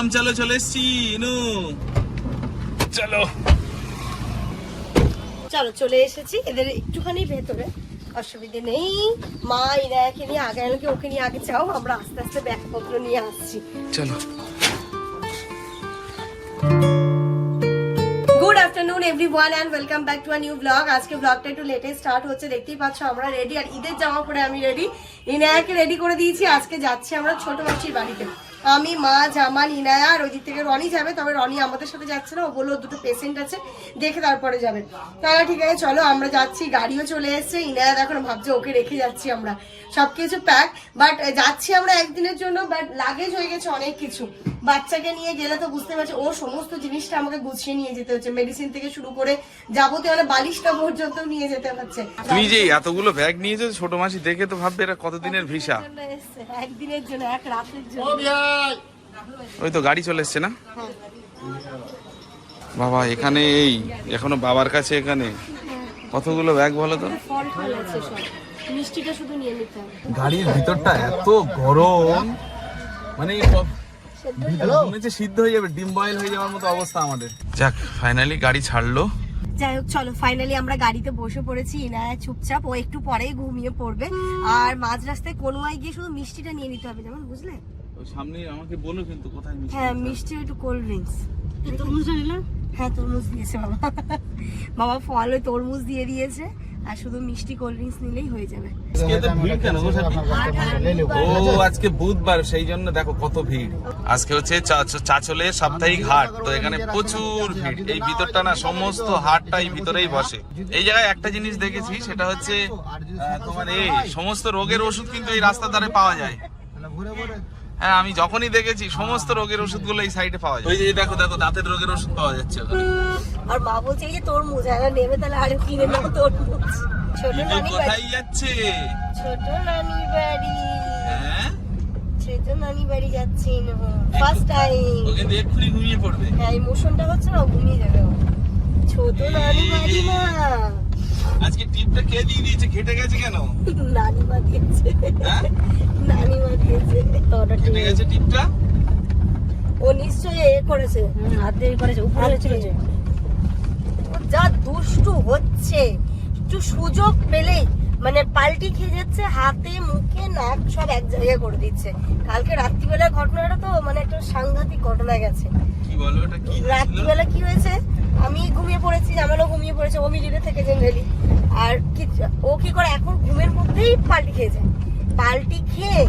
মাম চলো চলে এসছি ইনু। চলো। চলো চলে এসেছি এদের একটুখানি ভেতরে। অসুবিধে নেই। মা ইনায়াকে নিয়ে আগে আলোকে ওকে নিয়ে আগে চাও আমরা আস্তে আস্তে ব্যাগপত্র নিয়ে আসছি। চলো। Good afternoon everyone and welcome back to a new blog আজকে ব্লগটা একটু লেটে স্টার্ট হচ্ছে দেখতেই পাচ্ছ আমরা রেডি আর ঈদের জামা পরে আমি রেডি ইনায়াকে রেডি করে দিয়েছি আজকে যাচ্ছি আমরা ছোট মাসির বাড়িতে। আমি মা জামান ইনায়া আর ওই দিক থেকে রনি যাবে তবে রনি আমাদের সাথে যাচ্ছে না ও বলল দুটো পেশেন্ট আছে দেখে তারপরে যাবে। তাহলে ঠিক আছে চলো আমরা যাচ্ছি গাড়িও চলে এসছে ইনায়া এখন ভাবছে ওকে রেখে যাচ্ছি আমরা। সবকিছু প্যাক বাট যাচ্ছি আমরা একদিনের জন্য বাট লাগেজ হয়ে গেছে অনেক কিছু। বাচ্চাকে নিয়ে গেলে তো বুঝতে পারছি ও সমস্ত জিনিসটা আমাকে গুছিয়ে নিয়ে যেতে হচ্ছে মেডিসিন থেকে শুরু করে যাবতীয় মানে বালিশটা পর্যন্ত নিয়ে যেতে হচ্ছে। তুমি যে এতগুলো ব্যাগ নিয়েছো ছোট মাসি দেখে তো ভাববে এটা কতদিনের ভিসা। একদিনের জন্য এক রাতের জন্য। ওই তো গাড়ি চলে এসছে না। বাবা এখানে এই এখনও বাবার কাছে এখানে? কতগুলো ব্যাগ বলো তো? ফল ফল আছে সব মিষ্টিটা শুধু নিয়ে নিতে হবে গাড়ির ভিতরটা এত গরম মানে মনে সিদ্ধ হয়ে যাবে ডিম বয়েল হয়ে যাওয়ার মতো অবস্থা আমাদের। যাক ফাইনালি গাড়ি ছাড়লো। যাই হোক চলো ফাইনালি আমরা গাড়িতে বসে পড়েছি ইনায়া চুপচাপ ও একটু পরেই ঘুমিয়ে পড়বে। আর মাঝ রাস্তায় কোনোয়াই গিয়ে শুধু মিষ্টিটা নিয়ে নিতে হবে যেমন বুঝলে? সামনে আমাকে বলো কিন্তু কোথায় মিষ্টি হ্যাঁ মিষ্টি একটু কোল্ড ড্রিঙ্কস তরমুজ হ্যাঁ তরমুজ দিয়েছে বাবা। বাবা ফল ওই তরমুজ দিয়ে দিয়েছে আর শুধু মিষ্টি কোল্ড ড্রিঙ্কস নিলেই হয়ে যাবে? ও আজকে বুধবার সেই জন্য দেখো কত ভিড়। আজকে হচ্ছে চা- চাচলে সাপ্তাহিক হাট তো এখানে প্রচুর ভিড়। এই ভিতরটা না সমস্ত হাটটাই ভিতরেই বসে। এই জায়গায় একটা জিনিস দেখেছি সেটা হচ্ছে তোমার এই সমস্ত রোগের ওষুধ কিন্তু এই রাস্তার ধারে পাওয়া যায়। হ্যাঁ আমি যখনই দেখেছি সমস্ত রোগের ওষুধগুলো এই সাইডে পাওয়া যায়। ওই যে দেখো দেখো দাঁতের রোগের ওষুধ পাওয়া যাচ্ছে ওখানে। আর মা বলছে এই যে তরমুজ হ্যাঁ নেবে তাহলে আরে কিনে নাও তরমুজ ছোট নানি বাড়ি। কোথায় যাচ্ছে? ছোট নানি বাড়ি। হ্যাঁ? ছোট নানি বাড়ি যাচ্ছি ফার্স্ট টাইম ও কিন্তু এক্ষুনি ঘুমিয়ে পড়বে। হ্যাঁ ইমোশনটা হচ্ছে না ঘুমিয়ে যাবে ও। ছোট নানি বাড়ি না। আজকে টিপটা কে দিয়ে দিয়েছে? খেটে গেছে কেন? নানি মা দিয়েছে হ্যাঁ? নানি মা দিয়েছে খেটে গেছে টিপটা ও নিশ্চয়ই এ করেছে। হাত দিয়ে করেছে উপরে চলেছে ছিল দিয়ে। ও যা দুষ্টু হচ্ছে। একটু সুযোগ পেলেই মানে পাল্টি খেয়ে যাচ্ছে হাতে মুখে নাক সব এক জায়গায় করে দিচ্ছে। কালকে রাত্রিবেলার ঘটনাটা তো মানে একটা সাংঘাতিক ঘটনা গেছে। কি বলো এটা কি রাত্রিবেলা কি হয়েছে? আমি ঘুমিয়ে পড়েছি আমারও ঘুমিয়ে পড়েছে ও মিডিলে থেকে জেনারেলি আর কি ও কি করে এখন ঘুমের মধ্যেই পাল্টি খেয়ে যায়? পাল্টি খেয়ে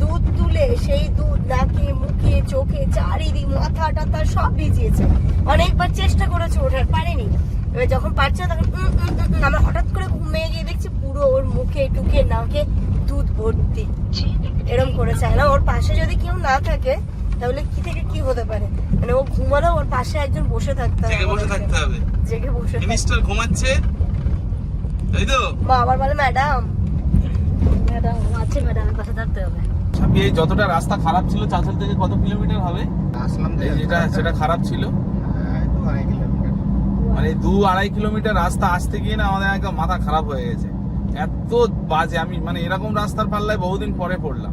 দুধ তুলে সেই দুধ নাকে মুখে চোখে চারিদিক মাথা টাথা সব ভিজিয়েছে। অনেকবার চেষ্টা করেছে ওঠার পারেনি। এবার যখন পারছে তখন আমরা হঠাৎ করে ঘুমিয়ে গিয়ে দেখছি পুরো ওর মুখে টুকে নাকে দুধ ভর্তি। এরম করে চায় না ওর পাশে যদি কেউ না থাকে তাহলে কি থেকে কি হতে পারে? মানে ও ঘুমালো ওর পাশে একজন বসে থাকতে হবে। জেগে বসে থাকতে হবে। জেগে বসে থাকতে মিনিস্টার ঘুমাচ্ছে? তাই তো? মা আবার বলে ম্যাডাম। ম্যাডাম আছে ম্যাডাম পাশে থাকতে হবে। ছাপি এই যতটা রাস্তা খারাপ ছিল চাঁচল থেকে কত কিলোমিটার হবে? আসলাম যেটা সেটা খারাপ ছিল। মানে দু আড়াই কিলোমিটার রাস্তা আসতে গিয়ে না আমাদের একদম মাথা খারাপ হয়ে গেছে। এত বাজে আমি মানে এরকম রাস্তার পাল্লায় বহুদিন পরে পড়লাম।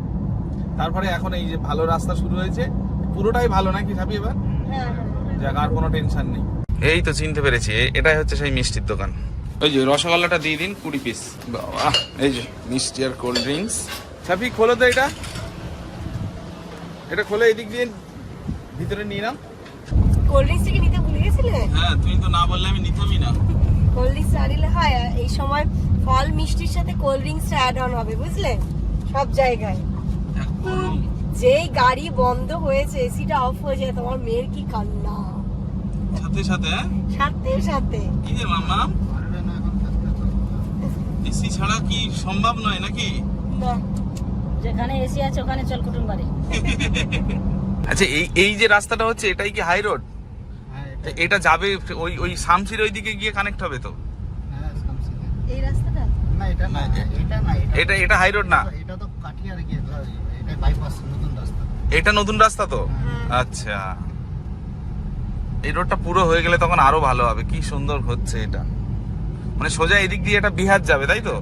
তারপরে এখন এই যে ভালো রাস্তা শুরু হয়েছে পুরোটাই ভালো নাকি ছাপি এবার? যাক আর কোনো টেনশন নেই। এই তো চিনতে পেরেছি এ- এটাই হচ্ছে সেই মিষ্টির দোকান। ওই যে রসগোল্লাটা দিয়ে দিন কুড়ি পিস বাবা এই যে মিষ্টি আর কোল্ড ড্রিঙ্কস ছাপি খোলো তো এটা। এটা খোলো এদিক দিয়ে ভিতরে নিয়ে নাও। কোল্ড ড্রিঙ্কস কি নিতে ভুলে গেছিলে? হ্যাঁ তুমি তো না বললে আমি নিতামই না। কোল্ড ড্রিঙ্কস না নিলে হয় এই সময় ফল মিষ্টির সাথে কোল্ড ড্রিঙ্কস অ্যাড অন হবে বুঝলে? সব জায়গায়। যেই গাড়ি বন্ধ হয়েছে এসিটা অফ হয়ে যায় তোমার মেয়ের কি কান্না? সাথে সাথে হ্যাঁ? সাথে সাথে। কি রে মামা? এসি ছাড়া কি সম্ভব নয় নাকি? না। যেখানে এসি আছে ওখানে চল কুটুম বাড়ি। আচ্ছা এই এই যে রাস্তাটা হচ্ছে এটাই কি হাই রোড এটা যাবে ওই ওই শামসির ওই দিকে গিয়ে কানেক্ট হবে তো? এই রাস্তাটা না এটা না এটা না এটা এটা হাই রোড না? এটা তো কাঠিয়ার গিয়ে এটা বাইপাস নতুন রাস্তা। এটা নতুন রাস্তা তো? হ্যাঁ। আচ্ছা। এই রোডটা পুরো হয়ে গেলে তখন আরও ভালো হবে। কি সুন্দর হচ্ছে এটা। মানে সোজা এদিক দিয়ে এটা বিহার যাবে তাই তো?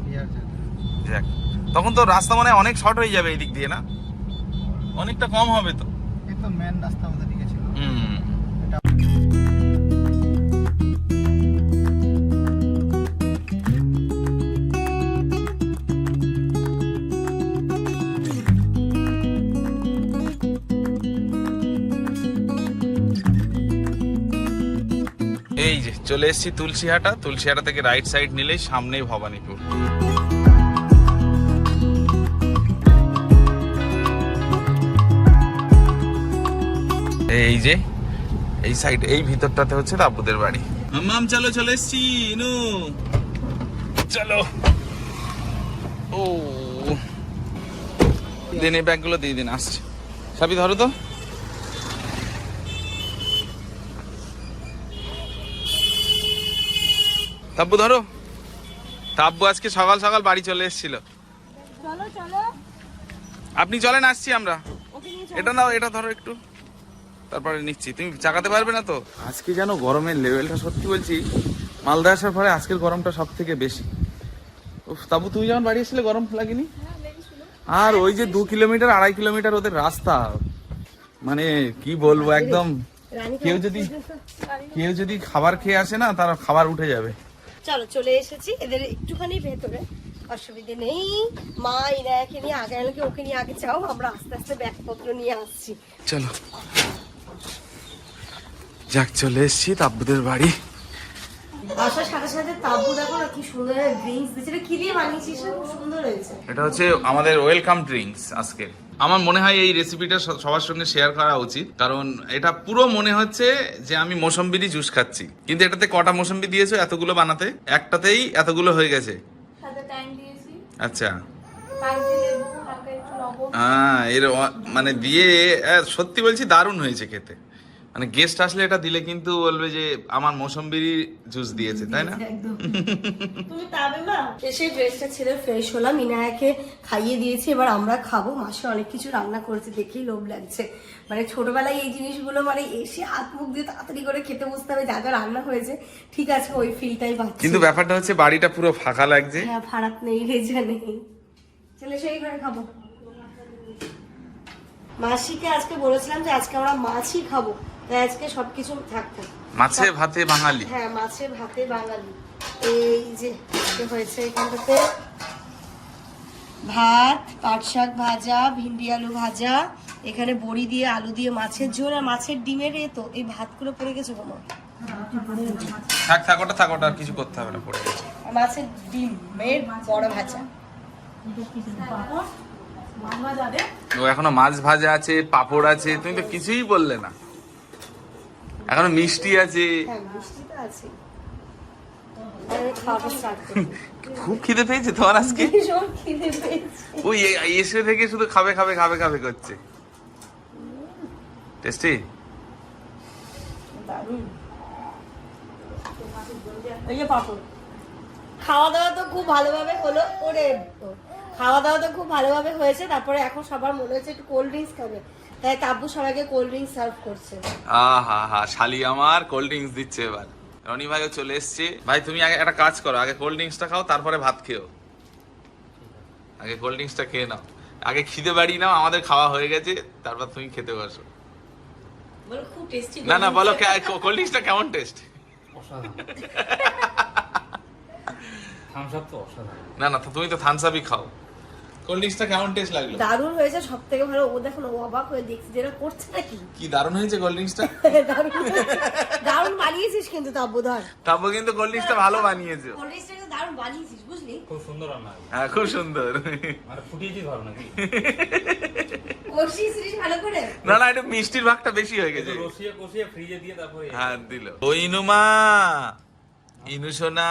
যাক। তখন তো রাস্তা মানে অনেক শর্ট হয়ে যাবে এই দিক দিয়ে না? অনেকটা কম হবে তো। এই তো মেন রাস্তা চলে এসেছি তুলসীহাটা। তুলসীহাটা থেকে রাইট সাইড নিলেই সামনেই ভবানীপুর। এই যে এই সাইড এই ভিতরটাতে হচ্ছে তাব্বুদের বাড়ি। মাম চলো চলে এসছি ইনু। চলো। ও। দিন এই ব্যাগগুলো দিয়ে দিন আসছে। সাবি ধরো তো। তাব্বু ধরো। তাব্বু আজকে সকাল সকাল বাড়ি চলে এসেছিল। চলো চলো। আপনি চলেন আসছি আমরা। এটা নাও এটা ধরো একটু। তারপরে নিচ্ছি। তুমি চাকাতে পারবে না তো? আজকে যেন গরমের লেভেলটা সত্যি বলছি মালদা আসার পরে আজকের গরমটা সব থেকে বেশি। উফ, তাবু তুই যখন বাড়ি এসেছিলে গরম লাগেনি? আর ওই যে দু কিলোমিটার আড়াই কিলোমিটার ওদের রাস্তা। মানে কি বলব একদম কেউ যদি কেউ যদি খাবার খেয়ে আসে না তার খাবার উঠে যাবে। চলো চলে এসেছি। এদের একটুখানি ভেতরে। অসুবিধে নেই। মা ইনায়াকে নিয়ে আগে আনলে ওকে নিয়ে আগে চাও আমরা আস্তে আস্তে ব্যাগপত্র নিয়ে আসছি। চলো। যাক চলে এসছি তাব্বুদের বাড়ি। আসার সাথে সাথে তাব্বু দেখো না কি সুন্দর ড্রিঙ্কস এটা কি দিয়ে বানিয়েছিস খুব সুন্দর হয়েছে। এটা হচ্ছে আমাদের ওয়েলকাম ড্রিঙ্কস আজকে আমার মনে হয় এই রেসিপিটা সবার সঙ্গে শেয়ার করা উচিত। কারণ এটা পুরো মনে হচ্ছে যে আমি মোসম্বিরই জুস খাচ্ছি। কিন্তু এটাতে কটা মোসম্বি দিয়েছ এতগুলো বানাতে? একটাতেই এতগুলো হয়ে গেছে। আচ্ছা। হ্যাঁ এর মানে দিয়ে সত্যি বলছি দারুণ হয়েছে খেতে। মানে গেস্ট আসলে এটা দিলে কিন্তু বলবে যে আমার মোসম্বিরই জুস দিয়েছে তাই না? তুমি তাবে মা এসে ড্রেসটা ছেড়ে ফ্রেশ হলাম ইনায়াকে খাইয়ে দিয়েছি এবার আমরা খাব। মাসে অনেক কিছু রান্না করেছে দেখেই লোভ লাগছে। মানে ছোটবেলায় এই জিনিসগুলো মানে এসে হাত মুখ দিয়ে তাড়াতাড়ি করে খেতে বসতে হবে যা যা রান্না হয়েছে ঠিক আছে ওই ফিলটাই পাচ্ছি। কিন্তু ব্যাপারটা হচ্ছে বাড়িটা পুরো ফাঁকা লাগছে। হ্যাঁ ফারাক নেই রেজা নেই। চলে সেই ঘরে খাব। মাসিকে আজকে বলেছিলাম যে আজকে আমরা মাছই খাব। আজকে সবকিছু থাকবে মাছে ভাতে বাঙালি। হ্যাঁ মাছে ভাতে বাঙালি। এই যে হয়েছে এখানটাতে ভাত পাট শাক ভাজা ভিন্ডি আলু ভাজা এখানে বড়ি দিয়ে আলু দিয়ে মাছের ঝোল আর মাছের ডিমের এ তো এই ভাতগুলো পড়ে গেছে কোনো থাক থাক ওটা থাক ওটা আর কিছু করতে হবে না পড়ে গেছে। মাছের ডিমের বড় ভাজা। ও এখনও মাছ ভাজা আছে পাপড় আছে তুমি তো কিছুই বললে না। এখনও মিষ্টি আছে। হ্যাঁ খুব খিদে পেয়েছে তোমার আজকে? ওই এসে থেকে শুধু খাবে খাবে খাবে খাবে করছে। টেস্টি খাওয়া দাওয়া তো খুব ভালোভাবে হলো ওরে খাওয়া দাওয়া তো খুব ভালোভাবে হয়েছে তারপরে এখন সবার মনে হচ্ছে একটু কোল্ড ড্রিঙ্কস খাবে। তাই তাব্বু সবাইকে কোল্ড ড্রিঙ্কস সার্ভ করছে। আহা হা শালি আমার কোল্ড ড্রিঙ্কস দিচ্ছে এবার। রনি ভাইও চলে এসছে। ভাই তুমি আগে একটা কাজ করো আগে কোল্ড ড্রিঙ্কসটা খাও তারপরে ভাত খেও। আগে কোল্ড ড্রিঙ্কসটা খেয়ে নাও। আগে খিদে বাড়ি নাও আমাদের খাওয়া হয়ে গেছে তারপর তুমি খেতে বসো। বলো খুব টেস্টি না না বলো কোল্ড ড্রিঙ্কসটা কেমন টেস্ট না না তুমি তো থামস আপই খাও। কোল্ড ড্রিঙ্কসটা কেমন টেস্ট লাগল? দারুণ হয়েছে সব থেকে ভালো। ও দেখুন ও অবাক হয়ে দেখছি যেটা করছে নাকি। কি দারুণ হয়েছে কোল্ড ড্রিঙ্কসটা? দারুণ দারুণ বানিয়েছিস কিন্তু তাব্বু ধর। তারপর কিন্তু কোল্ড ড্রিঙ্কসটা ভালো বানিয়েছো। কোল্ড ড্রিঙ্কসটা কিন্তু দারুণ বানিয়েছিস বুঝলি? খুব সুন্দর রান্না হ্যাঁ খুব সুন্দর। মানে ফুটিয়েছি ধরো নাকি? না না একটু মিষ্টির ভাগটা বেশি হয়ে গেছে। রসিয়ে কষিয়ে ফ্রিজে দিয়ে তারপরে হ্যাঁ দিল। ও ইনুমা ইনু সোনা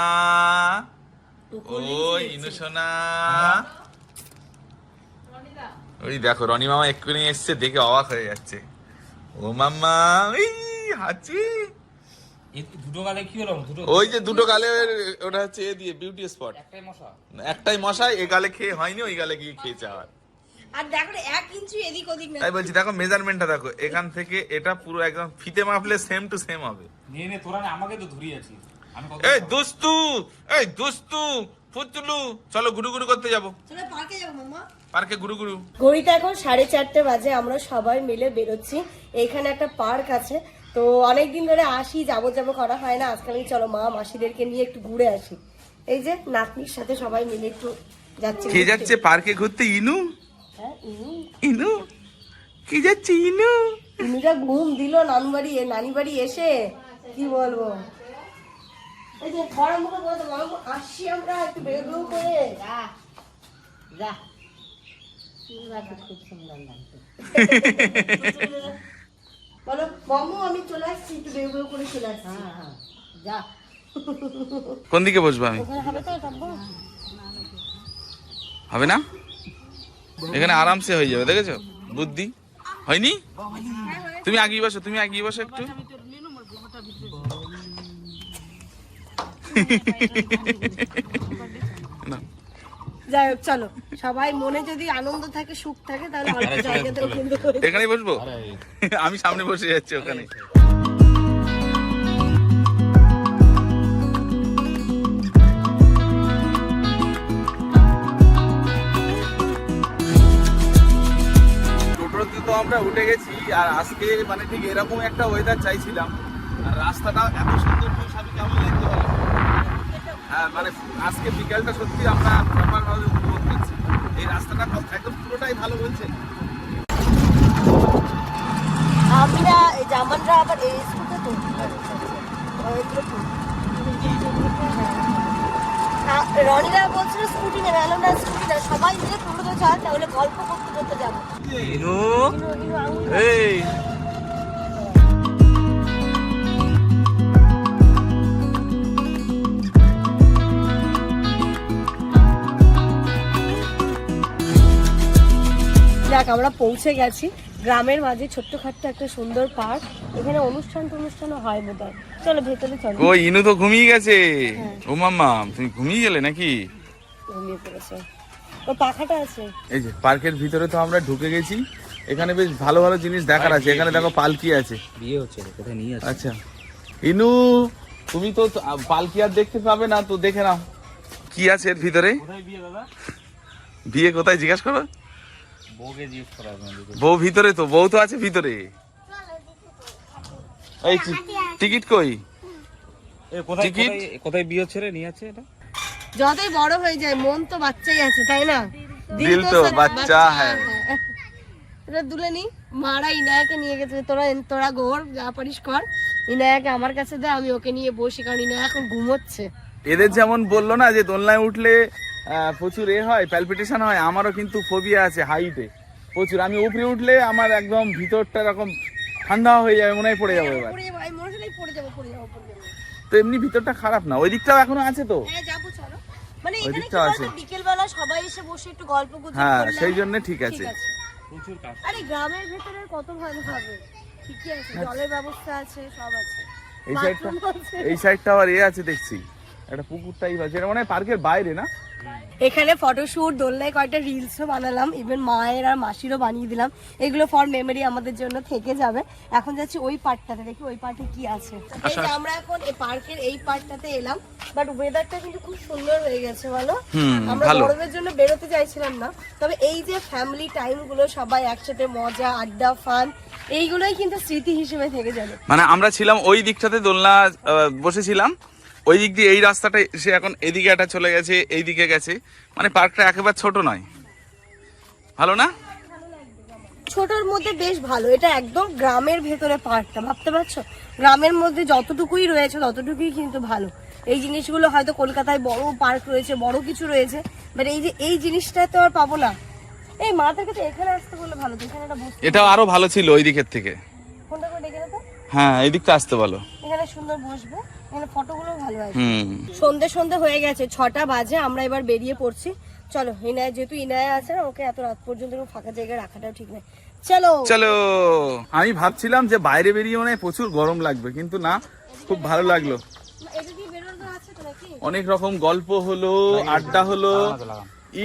ও ইনু সোনা। ওই দেখো রনি মামা এক্ষুনি এসছে দেখে অবাক হয়ে যাচ্ছে। ও মাম্মা ওই হাঁচি। দুটো গালে কি হলো? দুটো ওই যে দুটো গালে ওটা হচ্ছে এ দিয়ে বিউটি স্পট একটাই মশা। একটাই মশাই এ গালে খেয়ে হয়নি ওই গালে গিয়ে খেয়েছে আবার। আর দেখো এক ইঞ্চি এদিক ওদিক না তাই বলছি দেখো মেজারমেন্টটা দেখো এখান থেকে এটা পুরো একদম ফিতে মাপলে সেম টু সেম হবে। নিয়ে নে তোরা নে, আমাকে তো ধরিয়েছিস কত এই দুস্তু এই দুস্তু ফুচুলু চলো গুরু গুরু করতে যাব। চলো পার্কে যাব মামা পার্কে গুরু গুরু ঘড়িটা এখন সাড়ে চারটে বাজে আমরা সবাই মিলে বেরোচ্ছি। এখানে একটা পার্ক আছে তো অনেকদিন ধরে আসি যাব যাব করা হয় না। আজকাল আমি চলো মা মাসিদেরকে নিয়ে একটু ঘুরে আসি। এই যে নাতনির সাথে সবাই মিলে একটু যাচ্ছি কে যাচ্ছে পার্কে ঘুরতে? ইনু? হ্যাঁ, ইনু। ইনু? কে যাচ্ছে ইনু? ইনুটা ঘুম দিল নানু বাড়ি নানি বাড়ি এসে কি বলব? এই যে গরম মুখে বলতো গরম আসছি আমরা একটু বেরো করে। যা চুলগুলো খুব সুন্দর লাগছে। বলো মামু আমি চলে আসছি একটু বেরো করে চলে আসছি। হ্যাঁ হ্যাঁ যা। কোন দিকে বসবো আমি? হবে হবে না? এখানে আরামসে হয়ে যাবে দেখেছ? বুদ্ধি? হয়নি? তুমি আগিয়ে বসো তুমি আগিয়ে বসো একটু। যাই হোক চলো। সবাই মনে যদি আনন্দ থাকে সুখ থাকে তাহলে অল্প জায়গাতেও কিন্তু হয়ে বসবো? আমি সামনে বসে যাচ্ছি ওখানে। টোটোতে তো আমরা উঠে গেছি আর আজকে মানে ঠিক এরকম একটা ওয়েদার চাইছিলাম। আর রাস্তাটা এত সুন্দর ভিউ আমি কেমন লাগতে পারলাম হ্যাঁ মানে আজকে বিকালটা সত্যি আমরা প্রপার ভাবে উপভোগ করছি। এই রাস্তাটা একদম পুরোটাই ভালো বলছে। আমরা এই জামানরা আবার এই স্কুলে তো এগুলো তো। হ্যাঁ, রনিরা বলছিল স্কুটি নেবে আলো না স্কুটি না সবাই মিলে টোটোতে চল তাহলে গল্প করতে করতে যাব। এই। দেখ আমরা পৌঁছে গেছি। গ্রামের মাঝে ছোট্টখাট্ট একটা সুন্দর পার্ক। এখানে অনুষ্ঠান টনুষ্ঠানও হয় বোধ হয়। চলো ভেতরে চলো। ও ইনু তো ঘুমিয়ে গেছে। ও মাম্মা তুমি ঘুমিয়ে গেলে নাকি? ঘুমিয়ে পড়েছে। ও পাখাটা আছে। এই যে পার্কের ভিতরে তো আমরা ঢুকে গেছি। এখানে বেশ ভালো ভালো জিনিস দেখার আছে। এখানে দেখো পালকি আছে। বিয়ে হচ্ছে কোথায় নিয়ে আসছে আচ্ছা। ইনু তুমি তো পালকি আর দেখতে পাবে না তো দেখে নাও। কি আছে এর ভিতরে? কোথায় বিয়ে দাদা? বিয়ে কোথায় জিজ্ঞাসা করো বউকে জিজ্ঞেস করা হবে আমাদের। বউ ভিতরে তো বউ তো আছে ভিতরে। এই টিকিট কই? কোথায় টিকিট? কোথায়- কোথায় বিয়ে রে? নিয়ে আছে এটা? যতই বড় হয়ে যায় মন তো বাচ্চাই আছে তাই না? দিল তো বাচ্চা হ্যাঁ। দুলে নি মারা ইনায়াকে নিয়ে গেছে। তোরা তোরা গোর যা পারিস কর। ইনায়াকে আমার কাছে দে আমি ওকে নিয়ে বসি কারণ ইনায়া এখন ঘুমোচ্ছে। এদের যেমন বলল না যে দোলনায় উঠলে প্রচুর এ হয় প্যালপিটেশন হয় আমারও কিন্তু ফোবিয়া আছে হাইটে প্রচুর আমি উপরে উঠলে আমার একদম ভিতরটা এরকম ঠান্ডা হয়ে যাবে মনে হয় পড়ে যাব এবার। তো এমনি ভিতরটা খারাপ না ওই দিকটাও এখনও আছে তো। হ্যাঁ মানে ওই এখানে কি আছে। বলতো বিকেল বেলা সবাই এসে বসে একটু গল্প গুজব হ্যাঁ সেই জন্য ঠিক আছে। প্রচুর কাজ আরে গ্রামের ভেতরে কত ভালো হবে। ঠিকই আছে জলের ব্যবস্থা আছে সব আছে। এই সাইডটা এই সাইডটা আবার এ আছে দেখছি। একটা পুকুর টাইপ আছে এটা মানে পার্কের বাইরে না? এখানে ফটোশুট দোলনায় কয়েকটা রিলসও বানালাম ইভেন মায়ের আর মাসিরও বানিয়ে দিলাম। এগুলো ফর মেমোরি আমাদের জন্য থেকে যাবে। এখন যাচ্ছি ওই পার্টটাতে দেখি ওই পার্টে কি আছে। এই আমরা এখন এই পার্কের এই পার্টটাতে এলাম বাট ওয়েদারটা কিন্তু খুব সুন্দর হয়ে গেছে বলো। আমরা। গরমের জন্য বেরোতে চাইছিলাম না তবে এই যে ফ্যামিলি টাইমগুলো সবাই একসাথে মজা আড্ডা ফান এইগুলোই কিন্তু স্মৃতি হিসেবে থেকে যাবে। মানে আমরা ছিলাম ওই দিকটাতে দোলনা বসেছিলাম ওই দিক দিয়ে এই রাস্তাটা সে এখন এদিকে একটা চলে গেছে এই দিকে গেছে। মানে পার্কটা একেবারে ছোট নয়। ভালো না? ছোটর মধ্যে বেশ ভালো। এটা একদম গ্রামের ভেতরে পার্কটা ভাবতে পারছ? গ্রামের মধ্যে যতটুকুই রয়েছে ততটুকুই কিন্তু ভালো। এই জিনিসগুলো হয়তো কলকাতায় বড় পার্ক রয়েছে বড় কিছু রয়েছে বাট এই যে এই জিনিসটা তো আর পাবো না। এই মা থেকে তো এখানে আসতে বললে ভালো এখানে এটাও আরও ভালো ছিল ওই দিকের থেকে। ফোনটা করে ডেকে হ্যাঁ এই দিকটা আসতে বলো। এখানে সুন্দর বসবো এখানে ফটোগুলো ভালো সন্ধে সন্ধে হয়ে গেছে ছটা বাজে আমরা এবার বেরিয়ে পড়ছি। চলো ইনায় যেহেতু ইনায় আছে না ওকে এত রাত পর্যন্ত ফাঁকা জায়গায় রাখাটাও ঠিক নয় চলো। চলো। আমি ভাবছিলাম যে বাইরে বেরিয়ে মনে প্রচুর গরম লাগবে কিন্তু না খুব ভালো লাগল। এটা দিয়ে বেরোনো আছে তো নাকি অনেক রকম গল্প হলো আড্ডা হলো।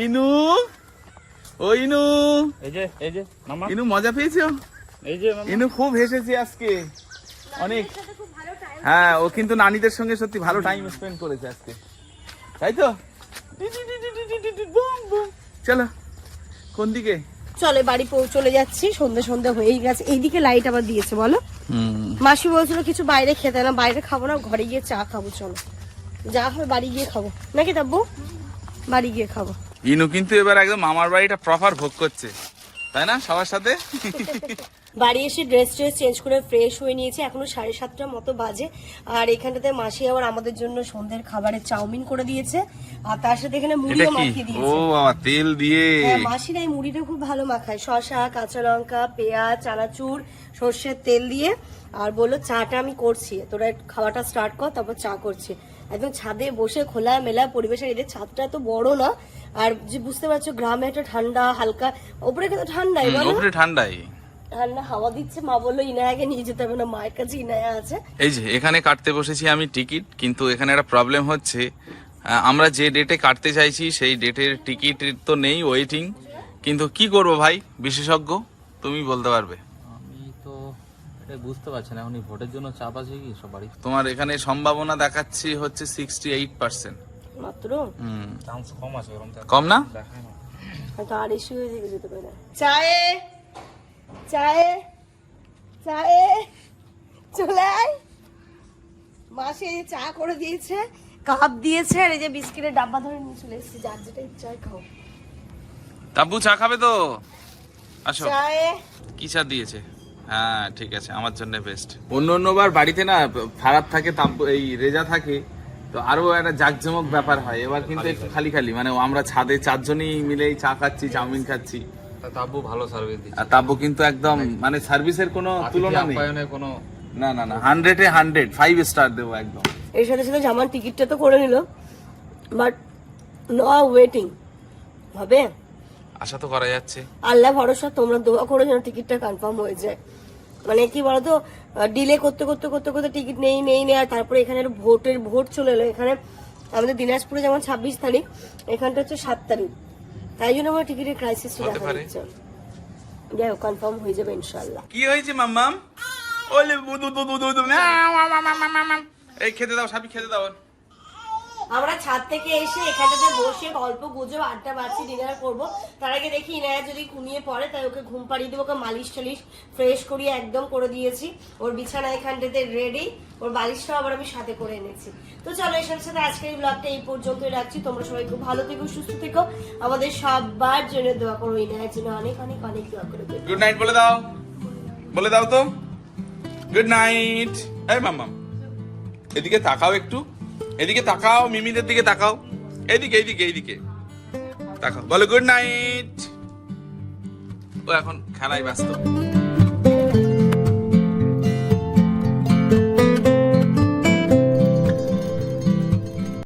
ইনু ও ইনু। এই যে এই যে ইনু মজা পেয়েছ? এই যে ইনু খুব হেসেছি আজকে। অনেক। হ্যাঁ ও কিন্তু নানিদের সঙ্গে সত্যি ভালো টাইম স্পেন্ড করেছে আজকে। তাই তো? চলো কোন দিকে? চলে বাড়ি চলে যাচ্ছি। সন্ধে সন্ধে হয়েই গেছে। এইদিকে লাইট আবার দিয়েছে বলো। মাসি বলছিল কিছু বাইরে খেতে না বাইরে খাব না ঘরে গিয়ে চা খাব চলো। যা হবে বাড়ি গিয়ে খাব। নাকি তাব্বু? বাড়ি গিয়ে খাব। ইনু কিন্তু এবার একদম মামার বাড়িটা প্রপার ভোগ করছে। তাই না সবার সাথে? বাড়ি এসে ড্রেস ট্রেস চেঞ্জ করে ফ্রেশ হয়ে নিয়েছি এখনও সাড়ে সাতটার মতো বাজে। আর এখানটাতে মাসি আবার আমাদের জন্য সন্ধ্যের খাবারের চাউমিন করে দিয়েছে আর তার সাথে এখানে মুড়িও মাখিয়ে ও দিয়েছে বাবা তেল দিয়ে? হ্যাঁ মাসিরা এই মুড়িটা খুব ভালো মাখায়। শসা কাঁচা লঙ্কা পেঁয়াজ চানাচুর সর্ষের তেল দিয়ে। আর বলল চাটা আমি করছি তোরা খাওয়াটা স্টার্ট কর তারপর চা করছি। একদম ছাদে বসে খোলা মেলা পরিবেশে এদের ছাদটা তো বড় না আর যে বুঝতে পারছ গ্রামে একটা ঠান্ডা হালকা ওপরে কিন্তু ঠান্ডাই বলো ওপরে ঠান্ডাই। ঠান্ডা হাওয়া দিচ্ছে মা বলল ইনায়াকে নিয়ে যেতে হবে না মায়ের কাছে ইনায়া আছে। এই যে এখানে কাটতে বসেছি আমি টিকিট কিন্তু এখানে একটা প্রবলেম হচ্ছে। আমরা যে ডেটে কাটতে চাইছি সেই ডেটের টিকিট তো নেই ওয়েটিং কিন্তু কি করব ভাই বিশেষজ্ঞ? তুমি বলতে পারবে। আমি তো এটা বুঝতে পারছি না এখন ভোটের জন্য চাপ আছে কি সব বাড়ি তোমার এখানে সম্ভাবনা দেখাচ্ছি হচ্ছে সিক্সটি এইট পার্সেন্ট মাত্র? চান্স কম আছে ওরকম তো কম না ইস্যু হয়ে যেতে পারে। চায়ে চায়ে চায়ে চলে আয়। মাসি চা করে দিয়েছে কাপ দিয়েছে আর এই যে বিস্কিটের ডাব্বা ধরে নিয়ে চলে এসেছি যার যেটা ইচ্ছা হয় খাও। তাব্বু চা খাবে তো? আসো। চায়ে। কি চা দিয়েছে? হ্যাঁ ঠিক আছে আমার জন্য বেস্ট অন্য অন্যবার বাড়িতে না খারাপ থাকে তাব্বু এই রেজা থাকে তো আরও একটা জাকজমক ব্যাপার হয়। এবার কিন্তু একটু খালি। খালি মানে আমরা ছাদে চারজনই মিলেই চা খাচ্ছি চাউমিন খাচ্ছি। তাব্বু ভালো সার্ভিস দিচ্ছে। আর তাব্বু কিন্তু একদম মানে সার্ভিসের কোনো তুলনা নেই। কোনো না না না হান্ড্রেডে হান্ড্রেড ফাইভ স্টার দেবো একদম। এর সাথে সাথে জামার টিকিটটা তো করে নিল। বাট নো ওয়েটিং হবে? আশা তো করা যাচ্ছে। আল্লাহ ভরসা তোমরা দোয়া করে যেন টিকিটটা কনফার্ম হয়ে যায়। মানে কি বলতো ডিলে করতে করতে করতে করতে টিকিট নেই নেই নেই আর তারপরে এখানে ভোটের ভোট চলে এলো এখানে আমাদের দিনাজপুরে যেমন ছাব্বিশ তারিখ এখানটা হচ্ছে সাত তারিখ তাই জন্য আমার টিকিটের ক্রাইসিস দেখা। দিচ্ছে যাই হোক কনফার্ম হয়ে যাবে ইনশাল্লাহ কি হয়েছে মাম্মাম ওলে এই খেতে দাও সাবি খেতে দাও আমরা ছাদ থেকে এসে এখানটাতে বসে গল্প গুজব, আড্ডা বাড়ছি ডিনার করব। তার আগে দেখি ইনায়া যদি ঘুমিয়ে পড়ে, তাই ওকে ঘুম পাড়িয়ে দেবো, ওকে মালিশ টালিশ ফ্রেশ করিয়ে একদম করে দিয়েছি। ওর বিছানা এখানটাতে রেডি ওর বালিশটাও আবার আমি সাথে করে এনেছি। তো চলো এসব সাথে আজকের এই ব্লগটা এই পর্যন্তই রাখছি। তোমরা সবাই খুব ভালো থেকো, সুস্থ থেকো। আমাদের সবার জন্য দোয়া করো ইনায়ার জন্য অনেক অনেক অনেক দোয়া করে গুড নাইট বলে দাও। বলে দাও তো। গুড নাইট এই মাম্মাম, এদিকে তাকাও একটু। এদিকে তাকাও, মিমিদের দিকে তাকাও। এদিকে এদিকে এদিকে। তাকাও। বলো গুড নাইট ও এখন খেলায় ব্যস্ত।